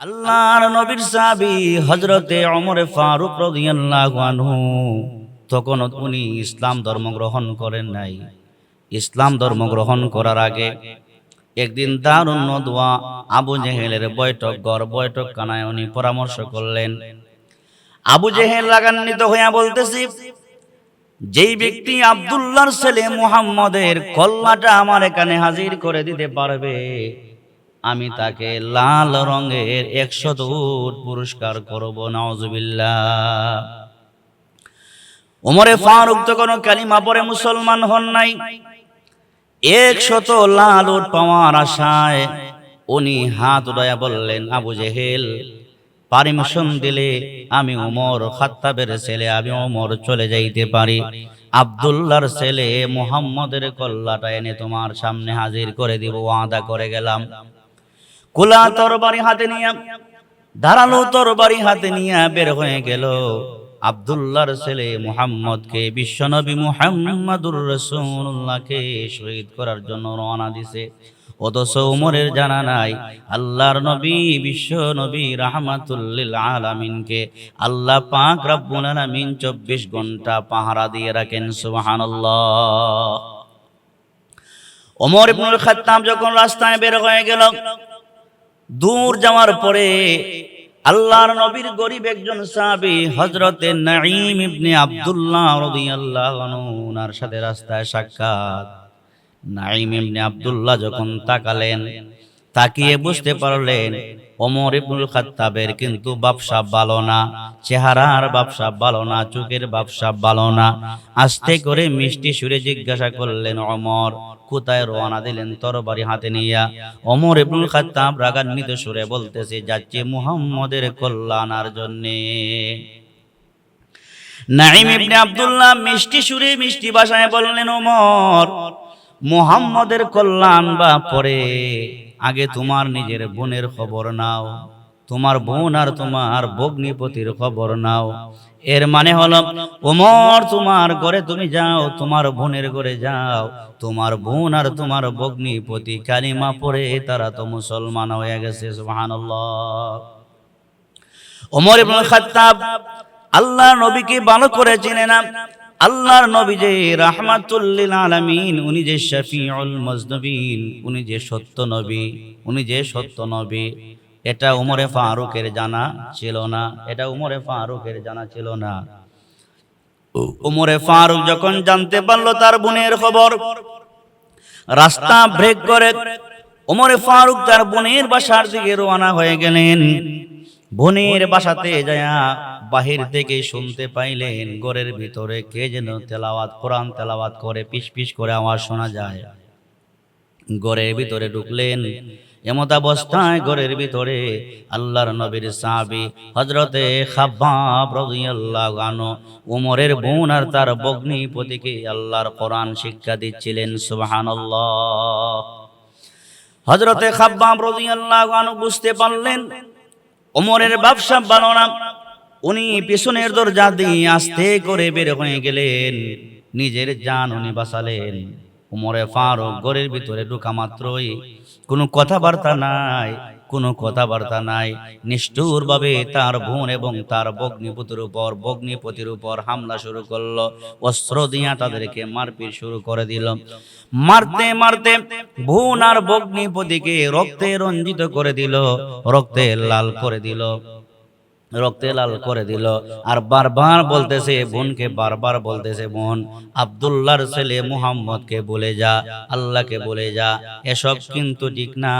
আল্লাহর নবীর সাহাবী হজরতে অমরে ফারুক রাদিয়াল্লাহু আনহু, তখন উনি ইসলাম ধর্ম গ্রহণ করেন নাই। ইসলাম ধর্ম গ্রহণ করার আগে একদিন দারুণ নদুয়া আবু জেহেলের বৈঠক, গড় বৈঠক কানায় উনি পরামর্শ করলেন। আবু জেহেল লাগান্বিত হইয়া বলতেছি, যেই ব্যক্তি আব্দুল্লাহর ছেলে মুহাম্মদের কল্লাটা আমার এখানে হাজির করে দিতে পারবে আমি তাকে লাল রঙের একশত উট পুরস্কার করব নওয়াজুবিল্লাহ ওমরে ফারুক তো কোনো কালিমা পরে মুসলমান হন নাই একশত লাল উট পাওয়ার আশায় উনি হাত উড়াইয়া বললেন, আবু জেহেল, পারমিশন দিলে আমি ওমর খাত্তাবের ছেলে, আমি ওমর চলে যাইতে পারি। আব্দুল্লাহর ছেলে মুহাম্মদের কল্লাটা এনে তোমার সামনে হাজির করে দিব, ওয়াদা করে গেলাম। কুলা তরবারি হাতে নিয়ে, ধারালো তরবারি হাতে নিয়ে বের হয়ে গেল। আব্দুল্লাহর ছেলে মুহাম্মদকে বিশ্বনবী মুহাম্মাদুর রাসূলুল্লাহকে শহীদ করার জন্য রওনা দিছে। অথচ উমরের জানা নাই, আল্লাহর নবী, বিশ্ব নবী রাহমাতুল্লিল আলামিনকে আল্লাহ পাক রব্বুল আলামিন 24 ঘণ্টা পাহারা দিয়ে রাখেন, সুবহানাল্লাহ। ওমর ইবনুল খাত্তাব যখন রাস্তায় বের হয়ে গেল দূর যাওয়ার পরে আল্লাহর নবীর গরিব একজন সাহাবি হজরতে নাঈম ইবনে আব্দুল্লাহ ওনার সাথে রাস্তায় সাক্ষাৎ। নাঈম ইবনে আব্দুল্লাহ যখন তাকালেন, তাকিয়ে বুঝতে পারলেন ওমর ইবনুল খাত্তাবের কিন্তু ব্যবসা ভালো না, চেহারার ব্যবসা ভালো না, চোখের ব্যবসা ভালো না। আস্তে করে মিষ্টি সুরে জিজ্ঞাসা করলেন অমর কোথায় রওনা দিলেন তরবারি হাতে নিয়া? ওমর ইবনুল খাত্তাব রাগান্বিত সুরে বলতেছে, যাচ্ছে মুহাম্মদের কল্যাণার জন্যে। নাইম ইবনে আব্দুল্লাহ মিষ্টি সুরে মিষ্টি ভাষায় বললেন, ওমর, মুহাম্মদের কল্যাণ বা পরে আগে তোমার নিজের বোনের খবর নাও। তোমার বোন আর তোমার ভগ্নিপতির খবর নাও। এর মানে হলো, ওমর, তোমার ঘরে তুমি যাও, তোমার বোনের ঘরে যাও। তোমার বোন আর তোমার ভগ্নিপতি কালিমা পড়ে তারা তো মুসলমান হয়ে গেছে ওমর ইবনে খাত্তাব আল্লাহ নবীকে ভালো করে চিনে না। আল্লাহর নবী যে রাহমাতুল্লিল আলামিন, উনি যে শফিউল মজনবিন, উনি যে সত্য নবী, উনি যে সত্য নবী, এটা উমরে ফারুকের জানা ছিল না, এটা উমরে ফারুকের জানা ছিল না। উমরে ফারুক যখন জানতে পারল তার বোনের খবর, রাস্তা ব্রেক করে উমরে ফারুক তার বোনের বাসার দিকে রওনা হয়ে গেলেন। বোনের বাসাতে যায়া বাহির থেকে শুনতে পাইলেন ঘরের ভিতরে কে যেন তেলাওয়াত কোরআন তেলাওয়াত করে পিস পিস করে আওয়াজ শোনা যায়। ঘরের ভিতরে ঢুকলেন এমত অবস্থায় ঘরের ভিতরে আল্লাহর নবীর সাহাবী হজরতে খাব্বাব রাদিয়াল্লাহু আনহু উমরের বোন আর তার ভগ্নিপতিকে আল্লাহর কোরআন শিক্ষা দিচ্ছিলেন সুবহানাল্লাহ। হজরতে খাব্বাব রাদিয়াল্লাহু আনহু বুঝতে পারলেন ওমরের ব্যবসা ভালো উনি পিছনের দরজা দিয়ে আস্তে করে বের হয়ে গেলেন। নিজের যান উনি বাঁচালেন। উমরে ফারুক ঘরের ভিতরে ঢুকা মাত্রই কোনো কথাবার্তা নাই। কোনো কথাবার্তা নাই। নিষ্ঠুরভাবে তার বোন এবং তার বগ্নিপতির উপর বগ্নিপতির উপর হামলা শুরু করল। অস্ত্র দিয়া তাদেরকে মারপিট শুরু করে দিল। মারতে মারতে বোন আর বগ্নিপতিকে রক্তে রঞ্জিত করে দিল। রক্তে লাল করে দিল। রক্তে লাল করে দিল। আর বারবার বলতেছে, বোনকে বারবার বলতেছে, বোন, আব্দুল্লাহর ছেলে মুহাম্মদকে বলে যা, আল্লাহকে বলে যা, এসব কিন্তু ঠিক না।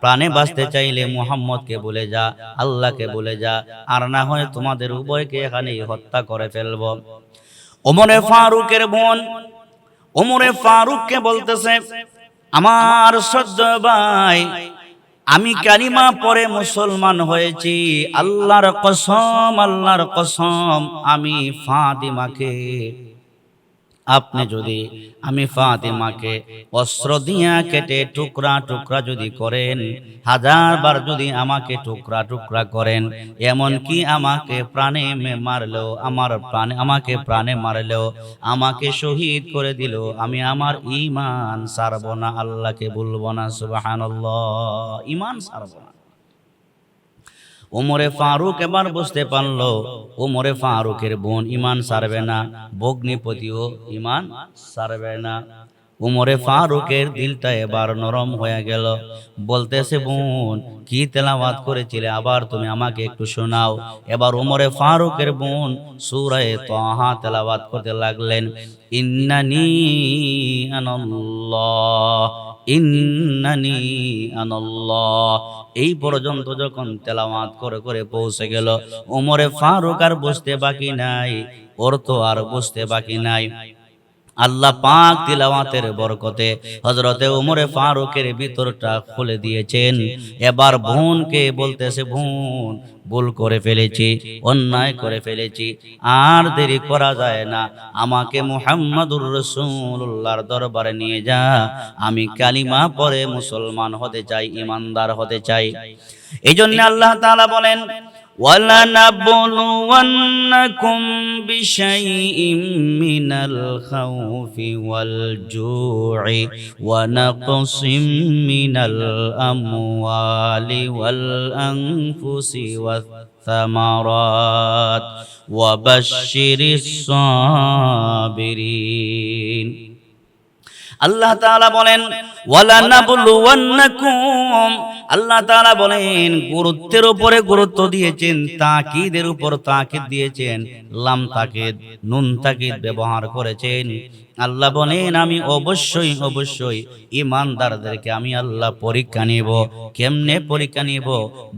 প্রাণে বাঁচতে চাইলে মুহাম্মদকে বলে যা, আল্লাহকে বলে যা, আর না হয় তোমাদের উভয়কে এখানেই হত্যা করে ফেলব। ওমরে ফারুকের বোন, ওমরে ফারুককে বলতেছে, আমার সহ্য ভাই আমি কালিমা পরে মুসলমান হয়েছি আল্লাহর কসম আল্লাহর কসম আমি ফাতিমাকে আপনি যদি আমি ফাতিমাকে অস্ত্র দিয়া কেটে টুকরা টুকরা যদি করেন, হাজার বার যদি আমাকে টুকরা টুকরা করেন এমন কি আমাকে প্রাণে মারলেও, আমার প্রাণে, আমাকে প্রাণে মারলেও, আমাকে শহীদ করে দিল, আমি আমার ইমান সারব না, আল্লাহকে বলব না, সুবহানাল্লাহ ইমান সারব না। ওমরে ফারুক এবার বুঝতে পারল ওমরে ফারুকের বোন ইমান সারবে না, ভগ্নিপতিও ইমান সারবে না। উমরে ফারুকের দিলটা এবার নরম হয়ে গেল, বলতেছে, বোন, কি তেলাওয়াত করেছিলে? আবার তুমি আমাকে একটু শোনাও। এবার উমরে ফারুকের বোন সুরায় তাহা তেলাওয়াত করতে লাগলেন, ইন্নানি আনাল্লাহ ইন্নানি আনাল্লাহ। এই পর্যন্ত যখন তেলাওয়াত করে করে পৌঁছে গেল উমরে ফারুক আর বুঝতে বাকি নাই, ওর তো আর বুঝতে বাকি নাই। আল্লাহ পাক তিলাওয়াতের বরকতে হজরতে উমরে ফারুকের ভিতরটা খুলে দিয়েছেন। এবার বোনকে বলতেছে, বোন, ভুল করে ফেলেছি, অন্যায় করে ফেলেছি, আর দেরি করা যায় না। আমাকে মুহাম্মাদুর রসুল্লাহর দরবারে নিয়ে যা। আমি কালিমা পরে মুসলমান হতে চাই, ইমানদার হতে চাই। এই জন্য আল্লাহ তাআলা বলেন ولنبلونكم بشيء من الخوف والجوع ونقص من الأموال والأنفس والثمرات وبشر الصابرين. আল্লাহ তাআলা বলেন আল্লাহ তাআলা বলেন, গুরুত্বের উপরে গুরুত্ব দিয়েছেন, তাকিদের উপর তাকিদ দিয়েছেন, লাম তাকিদ, নুন তাকিদ ব্যবহার করেছেন। আল্লাহ বলেন, আমি অবশ্যই অবশ্যই ইমানদারদেরকে আমি আল্লাহ পরীক্ষা নিব। কেমনে পরীক্ষা নিব?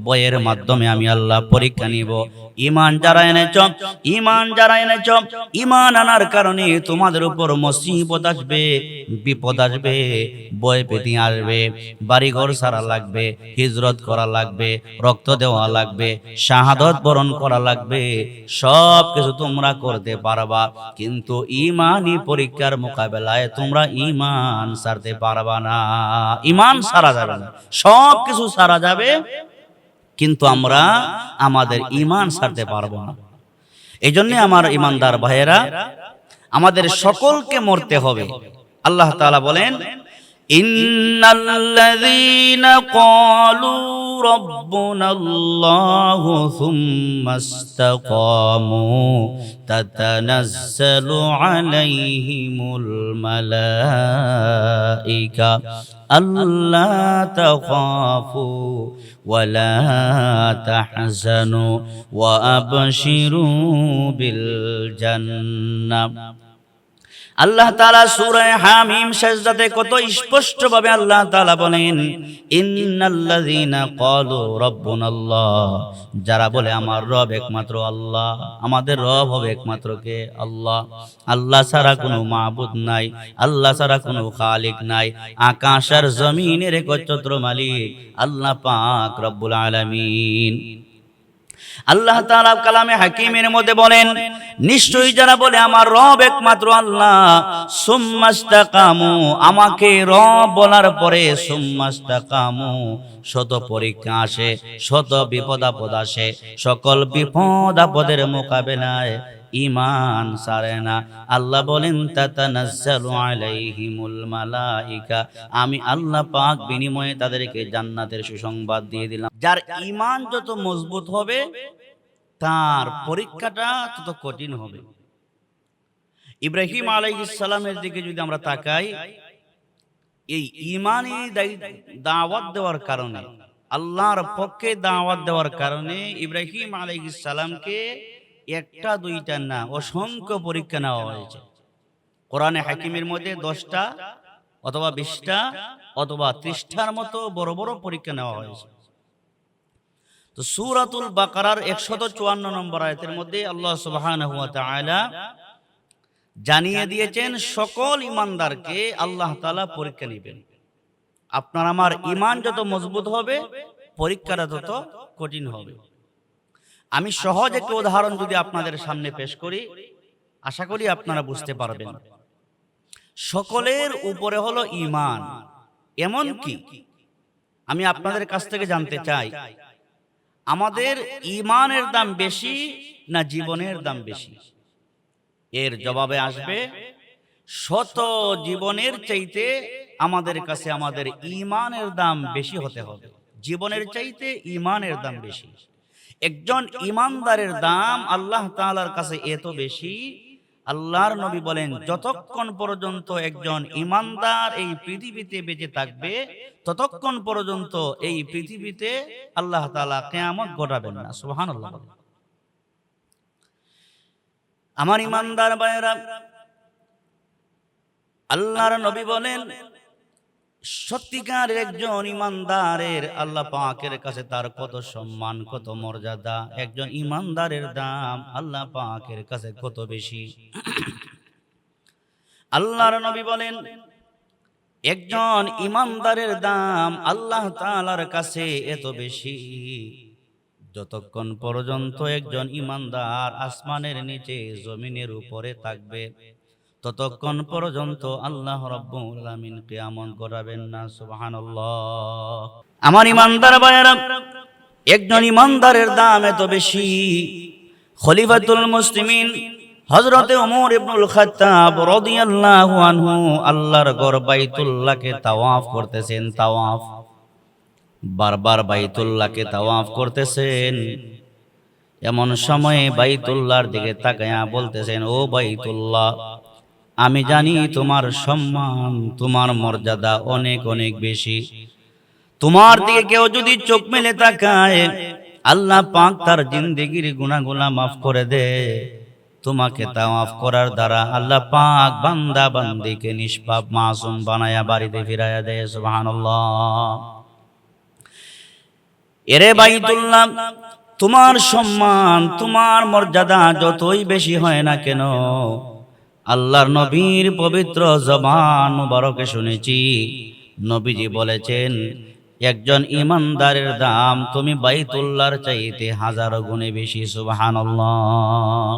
বইয়ের মাধ্যমে আমি আল্লাহ পরীক্ষা নিব। ইমান যারা এনেছ, ইমান যারা এনেছ, ইমান আনার কারণে তোমাদের উপর মুসিবত আসবে, বিপদ আসবে, বয় পেতি আসবে, বাড়িঘর সারা লাগবে, হিজরত করা লাগবে, রক্ত দেওয়া লাগবে, শাহাদত বরণ করা লাগবে সব কিছু তোমরা করতে পারবা। কিন্তু ইমানই পরীক্ষার মোকাবেলায় তোমরা ইমান সারতে পারবা না। ইমান সারা যাবে না। সব কিছু সারা যাবে কিন্তু আমরা আমাদের ইমান সারতে পারব না। এই জন্যে আমার ইমানদার ভাইয়েরা, আমাদের সকলকে মরতে হবে। আল্লাহ তালা বলেন ان الذين قالوا ربنا الله ثم استقاموا تتنزل عليهم الملائكه الا تخافوا ولا تحزنوا وابشروا بالجنه আল্লাহ তাআলা সূরা হামিম সাজদাতে কত স্পষ্ট ভাবে আল্লাহ তাআলা বলেন, ইন্নাল্লাযীনা ক্বালু রাব্বুনাল্লাহ। যারা বলে, আমার রব একমাত্র আল্লাহ। আমাদের রব হবে একমাত্র কে? আল্লাহ। আল্লাহ ছাড়া কোনো মাবুদ নাই। আল্লাহ ছাড়া কোনো খালিক নাই। আকাশ আর জমিনের একচ্ছত্র মালিক আল্লাহ পাক রব্বুল আলামিন। আল্লাহ তাআলা কালামে হাকিমের মধ্যে বলেন নিশ্চয়ই যারা বলে, আমার রব একমাত্র আল্লাহ। সুম্মাস্তাকামু, আমাকে রব বলার পরে সুম্মাস্তাকামু, শত পরীক্ষা আসে, শত বিপদ আপদ আসে, সকল বিপদ আপদের মোকাবেলায় ইমান সারে না। আল্লাহ বলেন মালাইকা। আমি আল্লাহ পাক বিনিময়ে তাদেরকে জান্নাতের সুসংবাদ দিয়ে দিলাম। যার ইমান যত মজবুত হবে তার পরীক্ষাটা তত কঠিন হবে। ইব্রাহিম আলাইহিস সালামের দিকে যদি আমরা তাকাই এই ইমানি দাওয়াত দেওয়ার কারণে আল্লাহর পক্ষে দাওয়াত দেওয়ার কারণে ইব্রাহিম আলাইহিস সালামকে একটা দুইটা না অসংখ্য পরীক্ষা নেওয়া হয়েছে। কোরআনে হাকিমের মধ্যে দশটা অথবা বিশটা অথবা ত্রিশটার মতো বড় বড় পরীক্ষা নেওয়া হয়েছে। তো সুরাতুল বাকারার একশত চুয়ান্ন নম্বর আয়তের মধ্যে আল্লাহ তাআলা জানিয়ে দিয়েছেন, সকল ইমানদারকে আল্লাহ তাআলা পরীক্ষা নেবেন। আপনার আমার ইমান যত মজবুত হবে, পরীক্ষাটা তত কঠিন হবে। আমি সহজ একটা উদাহরণ যদি আপনাদের সামনে পেশ করি, আশা করি আপনারা বুঝতে পারবেন। সকলের উপরে হলো ইমান এমন কি আমি আপনাদের কাছ থেকে জানতে চাই আমাদের ইমানের দাম বেশি না জীবনের দাম বেশি? এর জবাবে আসবে, শত জীবনের চাইতে আমাদের কাছে আমাদের ইমানের দাম বেশি হতে হবে। জীবনের চাইতে ইমানের দাম বেশি। একজন ইমানদারের দাম আল্লাহ তালার কাছে এত বেশি আল্লাহর নবী বলেন, যতক্ষণ পর্যন্ত একজন ইমানদার এই পৃথিবীতে বেঁচে থাকবে, ততক্ষণ পর্যন্ত এই পৃথিবীতে আল্লাহ তালা কেয়ামত ঘটাবেন না। সুহান আমার ইমানদার বাইরা আল্লাহর নবী বলেন সত্যিকার একজন ইমানদারের আল্লাহ পাকের কাছে তার কত সম্মান, কত মর্যাদা। একজন ইমানদারের দাম আল্লাহ পাকের কাছে কত বেশি? আল্লাহর নবী বলেন, একজন ইমানদারের দাম আল্লাহ তাআলার কাছে এত বেশি। যতক্ষণ পর্যন্ত একজন ইমানদার আসমানের নিচে, জমিনের উপরে থাকবে ততক্ষণ পর্যন্ত আল্লাহ রাব্বুল কিয়ামত করাবেন না, সুবহানাল্লাহ। আমার ইমানদার ভাইয়েরা, একজন ইমানদারের দাম এত বেশি। খলিফাতুল মুসলিমিন হযরতে ওমর ইবনুল খাত্তাব রাদিয়াল্লাহু আনহু আল্লাহর ঘর বাইতুল্লাহকে তাওয়াফ করতেছেন, তাওয়াফ। বারবার বাইতুল্লাহকে তাওয়াফ করতেছেন। এমন সময়ে বাইতুল্লাহর দিকে তাকায়া বলতেছেন, ও বাইতুল্লাহ আমি জানি তোমার সম্মান, তোমার মর্যাদা অনেক অনেক বেশি। তোমার দিকে কেউ যদি চোখ মেলে তাকায়, আল্লাহ পাক তার জিন্দেগির গুনাহগুলা মাফ করে দে। তোমাকে তা মাফ করার দ্বারা আল্লাহ পাক বান্দা বান্দিকে নিষ্পাপ মাসুম বানায়া বাড়িতে ফিরাইয়া দেয়, সুবহানাল্লাহ। এরে বাইতুল্লাহ, তোমার সম্মান, তোমার মর্যাদা যতই বেশি হয় না কেন আল্লাহর নবীর পবিত্র জবান মুবারকে শুনেছি। নবীজি বলেছেন, একজন ইমানদারের দাম তুমি বাইতুল্লার চাইতে হাজারো গুণে বেশি, সুবহানাল্লাহ।